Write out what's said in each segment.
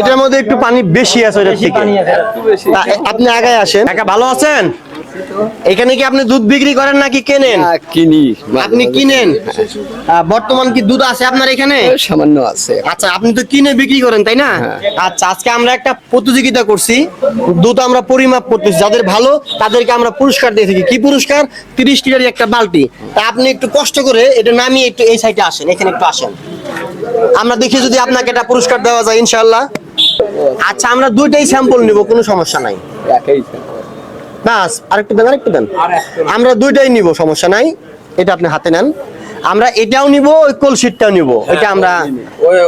এটার মধ্যে একটু পানি বেশি আছে ওটার থেকে। তা, আপনি আগায় আসেন। একা ভালো আছেন? এখানে কি আপনি দুধ বিক্রি করেন নাকি কেনেন? কিনি। আপনি কিনেন? বর্তমান কি দুধ আছে আপনার এখানে? সামান্য আছে। আচ্ছা আপনি তো কিনে বিক্রি করেন তাই না? হ্যাঁ। আচ্ছা আজকে আমরা একটা প্রতিযোগিতা করছি। দুধ আমরা পরিমাপ করতেছি। যাদের ভালো তাদেরকে আমরা পুরস্কার দিয়ে থাকি। কি পুরস্কার? তিরিশ লিটারের একটা বালতি। তা আপনি একটু কষ্ট করে এটা নামিয়ে একটু এই সাইডে আসেন এখানে একটু আসেন। আমরা দেখি যদি আপনাকে এটা পুরস্কার দেওয়া যায় ইনশাল্লাহ আচ্ছা আমরা দুইটাই স্যাম্পল নিব কোনো সমস্যা নাই। একাই বাস আরেকটু দেন আরেকটু দেন। আমরা দুইটাই নিব সমস্যা নাই। এটা আপনি হাতে নেন। আমরা এটাও নিব ওই কলসিটটাও নিব। এটা আমরা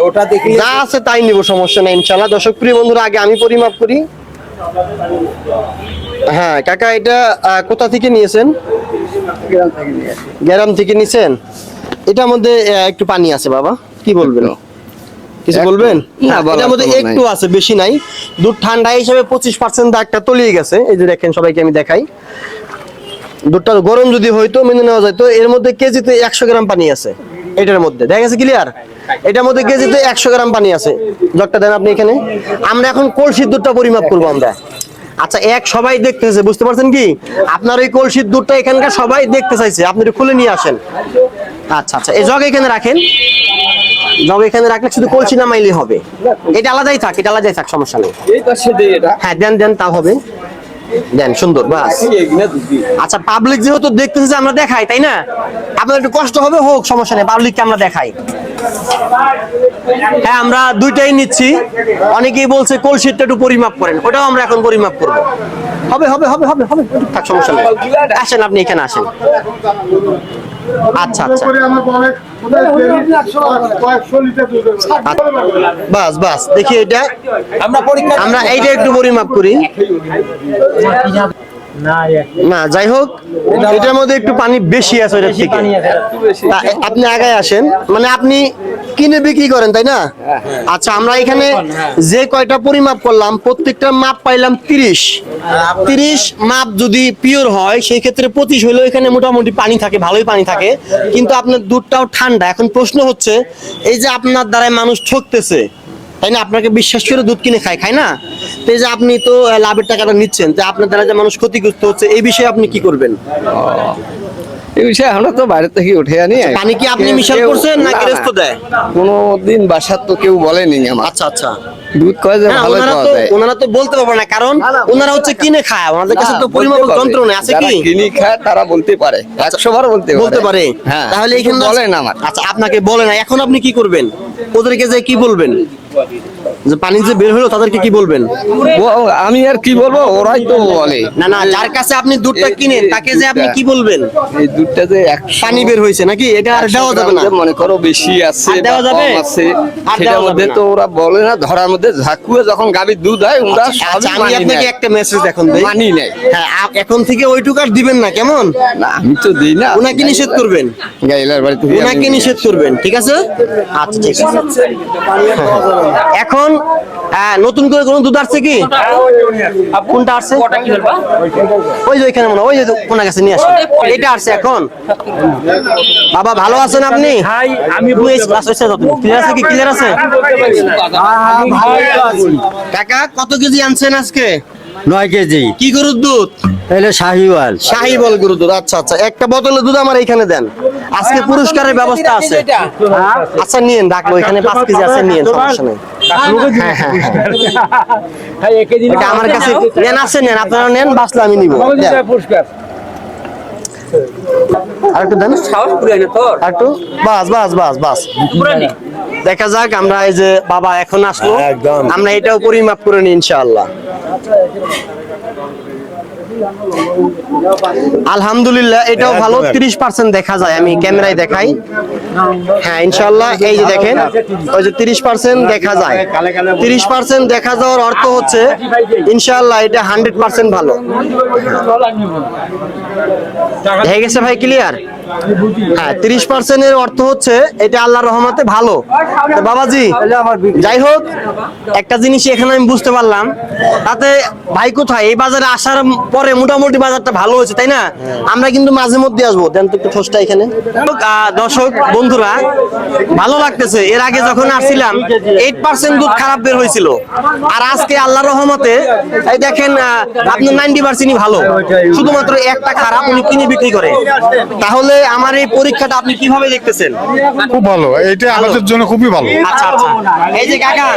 ওটা দেখি যা আছে তাই নিব সমস্যা নেই ইনশাল্লাহ দর্শক প্রিয় বন্ধুরা আগে আমি পরিমাপ করি। হ্যাঁ কাকা এটা কোথা থেকে নিয়েছেন? গ্রাম থেকে নিয়েছেন এটার মধ্যে একটু পানি আছে বাবা। কি বলবেন? কিছু। বলবেন? এটার মধ্যে একটু আছে বেশি নাই। দুধ ঠান্ডা হিসেবে পঁচিশ পার্সেন্ট দাগটা তলিয়ে গেছে। এই যে দেখেন সবাইকে আমি দেখাই। দুধটা গরম যদি হইতো মেনে নেওয়া যেত এর মধ্যে কেজিতে একশো গ্রাম পানি আছে। এটার মধ্যে। দেখা গেছে ক্লিয়ার এটার মধ্যে কেজিতে একশো গ্রাম পানি আছে। জগটা দেন আপনি এখানে। আমরা এখন কলসির দুধটা পরিমাপ করব আমরা। আচ্ছা এক সবাই দেখতেছে বুঝতে পারছেন কি? আপনার ওই কলসির দুধটা এখানকার সবাই দেখতে চাইছে। আপনি খুলে নিয়ে আসেন। আচ্ছা আচ্ছা এই জগ এখানে রাখেন। জগ এখানে রাখলে শুধু কলসি নামাইলেই হবে এটা আলাদাই থাক এটা আলাদাই থাক সমস্যা নেই হ্যাঁ দেন দেন তা হবে দেন সুন্দর বাস আচ্ছা পাবলিক যেহেতু দেখতেছে যে আমরা দেখাই তাই না আপনার একটু কষ্ট হবে হোক সমস্যা নেই পাবলিককে আমরা দেখাই হ্যাঁ আমরা দুইটাই নিচ্ছি অনেকেই বলছে কলসিটটা একটু পরিমাপ করেন ওটাও আমরা এখন পরিমাপ করব হবে হবে হবে হবে হবে থাক সমস্যা নেই আসেন আপনি এখানে আসেন আচ্ছা আচ্ছা। বাস বাস দেখি এটা। আমরা পরীক্ষা আমরা এইটা একটু পরিমাপ করি। না যাই হোক এটার মধ্যে একটু পানি বেশি আছে ওইটার থেকে। আপনি আগায় আসেন। মানে আপনি কিনে বিক্রি করেন তাই না? আচ্ছা আমরা এখানে যে কয়টা পরিমাপ করলাম প্রত্যেকটা মাপ পাইলাম তিরিশ। তিরিশ মাপ যদি পিওর হয় সেই ক্ষেত্রে পঁচিশ হলেও এখানে মোটামুটি পানি থাকে ভালোই পানি থাকে। কিন্তু আপনার দুধটাও ঠান্ডা। এখন প্রশ্ন হচ্ছে এই যে আপনার দ্বারাই মানুষ ঠকতেছে তাই না? আপনাকে বিশ্বাস করে দুধ কিনে খায় খায় না? তো এই যে আপনি তো লাভের টাকাটা নিচ্ছেন যে আপনার দ্বারা যে মানুষ ক্ষতিগ্রস্ত হচ্ছে এই বিষয়ে আপনি কি করবেন? এই বিষয়ে আমরা তো বাইরে থেকে উঠে আনি। পানি কি আপনি মিশাল করছেন না গৃহস্থ দেয়? কোনো দিন বাসার তো কেউ বলেনি। আমার আচ্ছা আচ্ছা। দুধ কয় যে ভালো পাওয়া যায়। ওনারা তো বলতে পারবে না কারণ ওনারা হচ্ছে কিনে খায়। ওনাদের কাছে তো না, পরিমাপক যন্ত্র নেই আছে কি? কিনি খায় তারা বলতে পারে। একশো বার বলতে পারে। বলতে পারে। হ্যাঁ তাহলে এখানে বলেন আমার। আচ্ছা আপনাকে বলে না এখন আপনি কি করবেন? ওদেরকে যে কি বলবেন? যে পানি যে বের হলো তাদেরকে কি বলবেন? আমি আর কি বলব? ওরাই তো বলে। না না যার কাছে আপনি দুধটা কিনেন তাকে যে আপনি কি বলবেন? এই দুধটা যে পানি বের হয়েছে নাকি? এটা আর দেওয়া যাবে না। মনে করো বেশি আছে দেওয়া যাবে? আছে। সেটার মধ্যে তো ওরা বলে না ধরার মধ্যে ঝাঁকুয়ে যখন গাভীর দুধ হয় ওরা আচ্ছা আমি আপনাকে একটা মেসেজ এখন দেই মানি হ্যাঁ এখন থেকে ওইটুকু আর দিবেন না কেমন? না আমি তো দিই না। ওনাকে নিষেধ করবেন। গাইলার বাড়ি থেকে ওনাকে নিষেধ করবেন ঠিক আছে? আচ্ছা ঠিক আছে। এখন আহ, নতুন করে কোনো দুধ আসছে কি? কোনটা আসছে? ওই যে ওইখানে মনে ওই যে কোনা গেছে নিয়ে আসে। এটা আসছে এখন। বাবা ভালো আছেন আপনি? আমি ক্লিয়ার আছে কি? ক্লিয়ার আছে? কাকা কত কেজি আনছেন আজকে? নয় কেজি। কি গরুর দুধ? তাহলে শাহিওয়াল। শাহি বল গরুর দুধ। আচ্ছা আচ্ছা। একটা বোতলের দুধ আমার এখানে দেন। আজকে পুরস্কারের ব্যবস্থা আছে। আচ্ছা নিয়েন। ডাকলো এখানে পাঁচ কেজি আছে নিয়েন সমস্যা নেই। হ্যাঁ হ্যাঁ হ্যাঁ এটা আমার কাছে নেন আছে নেন আপনারা নেন বাসলে আমি নিব। দেন। আরেকটু দেন। আরেকটু। বাস বাস বাস বাস। দেখা যাক আমরা এই যে বাবা এখন আসলো। আমরা এটাও পরিমাপ করে নিই ইনশাআল্লাহ। আলহামদুলিল্লাহ এটাও ভালো। তিরিশ পার্সেন্ট দেখা যায় আমি ক্যামেরায় দেখাই। হ্যাঁ ইনশাল্লাহ এই যে দেখেন, ওই যে তিরিশ পার্সেন্ট দেখা যায়। তিরিশ পার্সেন্ট দেখা যাওয়ার অর্থ হচ্ছে ইনশাল্লাহ এটা হান্ড্রেড পার্সেন্ট ভালো। হয়ে গেছে ভাই, ক্লিয়ার? হ্যাঁ তিরিশ পার্সেন্টের অর্থ হচ্ছে এটা রহমতে ভালো। বাবাজি, যাই হোক, একটা জিনিস এখানে আমি বুঝতে পারলাম। তাতে ভাই কোথায়? এই বাজারে আসার পরে মোটামুটি বাজারটা ভালো হয়েছে, তাই না? আমরা কিন্তু মাঝে মধ্যে আসব। দেন তো একটু ঠোসটা এখানে। দর্শক, বন্ধুরা, ভালো লাগতেছে। এর আগে যখন আসছিলাম এইট পার্সেন্ট দুধ খারাপ বের হয়েছিল। আর আজকে আল্লাহর রহমতে, এই দেখেন আপনার নাইনটি পার্সেন্টই ভালো। শুধুমাত্র একটা খারাপ উনি কিনে বিক্রি করে। তাহলে আমার এই পরীক্ষাটা আপনি কীভাবে দেখতেছেন? খুব ভালো এটা আমাদের জন্য খুবই ভালো। আচ্ছা আচ্ছা। এই যে কাকা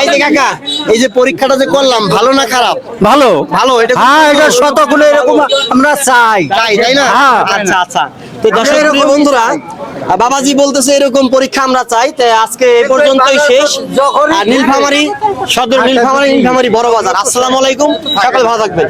এই যে কাকা এই যে পরীক্ষাটা যে করলাম ভালো না খারাপ? ভালো। ভালো এটা হ্যাঁ এটা শতগুলো এরকম আমরা চাই। তাই তাই না? হ্যাঁ। আচ্ছা আচ্ছা। তো দর্শক বন্ধুরা বাবাজি বলতেছে এরকম পরীক্ষা আমরা চাই। তাই আজকে এ পর্যন্তই শেষ। আর নীলফামারি সদর নীলফামারি নীলফামারি বড় বাজার। আসসালামু আলাইকুম। সকাল ভালো থাকবেন।